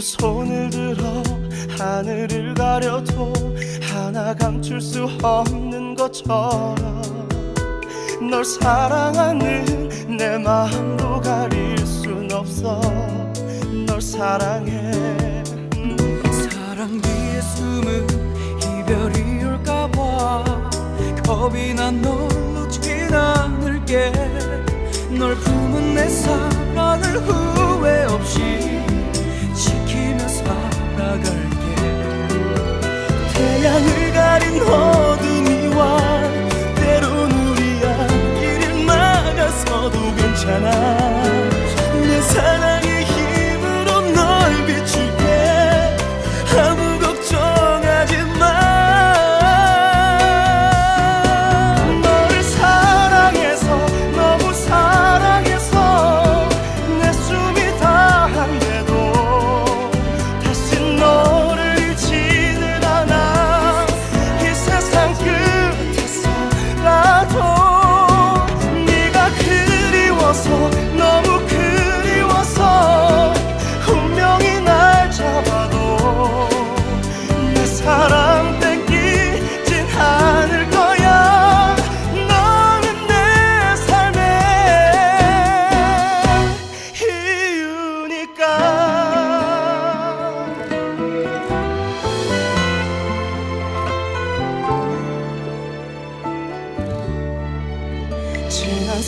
손을 들어 하늘을 가려도 하나 감출 수 없는 것처럼 널 사랑하는 내 마음도 가릴 순 없어 널 사랑해 음. 사랑 뒤에 숨은 이별이 올까봐 겁이 난 널 놓치진 않을게 널 품은 내 사랑을 후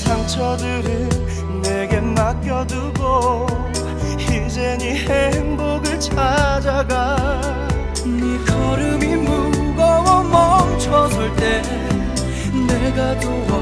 상처들은 내게 맡겨두고 이제 네 행복을 찾아가. 네 걸음이 무거워 멈춰설 때 내가 도와